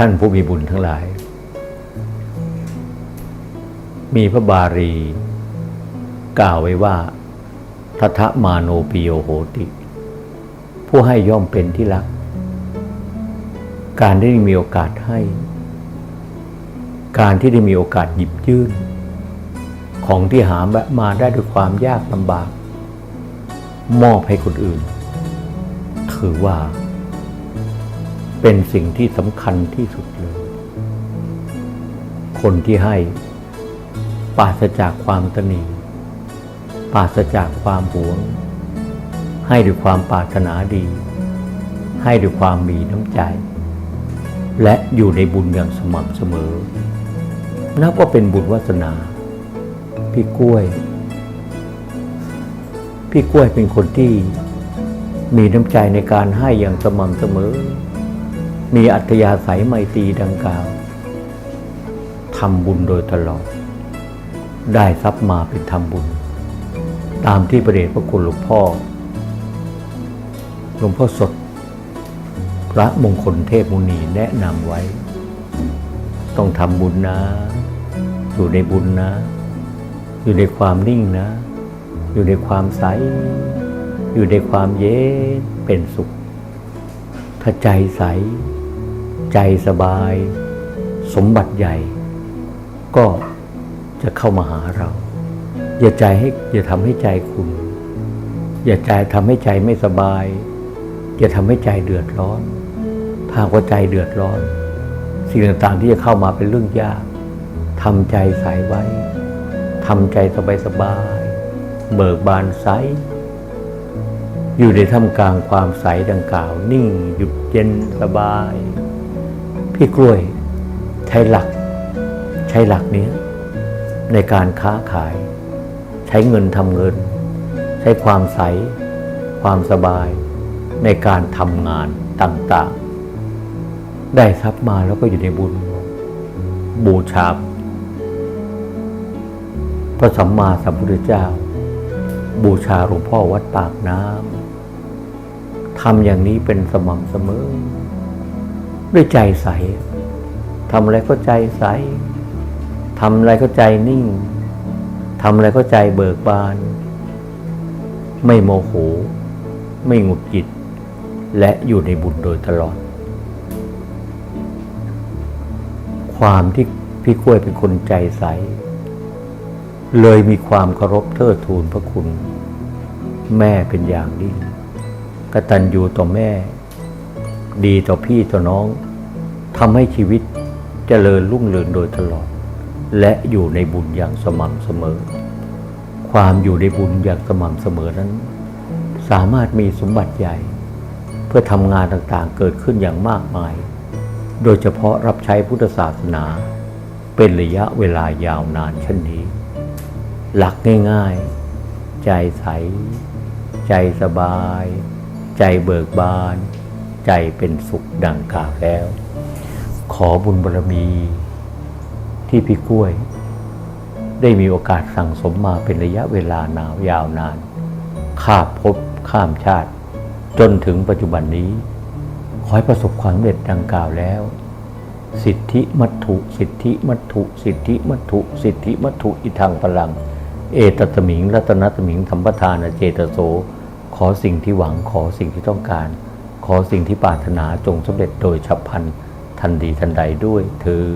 ท่านผู้มีบุญทั้งหลาย มีพระบาลี กล่าวไว้ว่าทัทะมาโนปิโยโหติ ผู้ให้ย่อมเป็นที่รัก การที่ได้มีโอกาสให้ การที่ได้มีโอกาสหยิบยื่น ของที่หามาได้ด้วยความยากลำบาก มอบให้คนอื่น ถือว่า เป็นสิ่งที่สำคัญที่สุดเลย คนที่ให้ปราศจากความตนีปราศจากความหวง ให้ด้วยความปรารถนาดี ให้ด้วยความมีน้ำใจ และอยู่ในบุญอย่างสม่ำเสมอ นับว่าเป็นบุญวาสนา พี่กล้วย พี่กล้วยเป็นคนที่มีน้ำใจในการให้อย่างสม่ำเสมอ มีอัธยาศัยไมตรีดังกล่าวทำบุญโดยตลอด ได้ทรัพย์มาเป็นทำบุญ ตามที่ประเดชพระคุณหลวงพ่อหลวงพ่อสด พระมงคลเทพมุนีแนะนำไว้ ต้องทำบุญนะ อยู่ในบุญนะ อยู่ในความนิ่งนะ อยู่ในความใส อยู่ในความเย็นเป็นสุข ถ้าใจใส ใจสบาย สมบัติใหญ่ ก็จะเข้ามาหาเรา อย่าใจให้อย่าทำให้ใจคุณ อย่าใจทำให้ใจไม่สบาย อย่าทำให้ใจเดือดร้อนถ้าว่าใจเดือดร้อน สิ่งต่างๆที่จะเข้ามาเป็นเรื่องยากทำใจใสไว้ทำใจสบายๆเบิกบานใส อยู่ในท่ามกลางความใสดังกล่าว นิ่งหยุดเย็นสบาย พี่กล้วยใช้หลัก ใช้หลักนี้ในการค้าขาย ใช้เงินทำเงิน ใช้ความใส ความสบาย ในการทำงานต่างๆ ได้ทรัพย์มาแล้วก็อยู่ในบุญ บูชาพระสัมมาสัมพุทธเจ้า บูชาหลวงพ่อวัดปากน้ำทำอย่างนี้เป็นสม่ำเสมอ ด้วยใจใสทำอะไรก็ใจใสทำอะไรก็ใจนิ่งทำอะไรก็ใจเบิกบาน ไม่โมโห ไม่หงุดหงิด และอยู่ในบุญโดยตลอด ความที่พี่กล้วยเป็นคนใจใส เลยมีความเคารพเทิดทูนพระคุณ แม่เป็นอย่างยิ่งกตัญญูต่อแม่ ดีต่อพี่ต่อน้องทำให้ชีวิตเจริญรุ่งเรืองโดยตลอด และอยู่ในบุญอย่างสม่ำเสมอ ความอยู่ในบุญอย่างสม่ำเสมอนั้น สามารถมีสมบัติใหญ่ เพื่อทำงานต่างๆเกิดขึ้นอย่างมากมาย โดยเฉพาะรับใช้พุทธศาสนา เป็นระยะเวลายาวนานเช่นนี้ หลักง่ายๆ ใจใส ใจสบาย ใจเบิกบาน ใจเป็นสุขดังกล่าวแล้ว ขอบุญบารมีที่พี่กล้วย ได้มีโอกาสสั่งสมมาเป็นระยะเวลานานยาวนาน ข้ามภพข้ามชาติ จนถึงปัจจุบันนี้ ขอให้ประสบความสำเร็จดังกล่าวแล้ว สิทธิมัตถุ สิทธิมัตถุ สิทธิมัตถุ สิทธิมัตถุอิทังพลัง เอตตมิงรัตนตมิงธรรมทานเจตโสขอสิ่งที่หวังขอสิ่งที่ต้องการ ขอสิ่งที่ปรารถนาจงสำเร็จโดยฉับพลันทันดีทันใดด้วยเธอ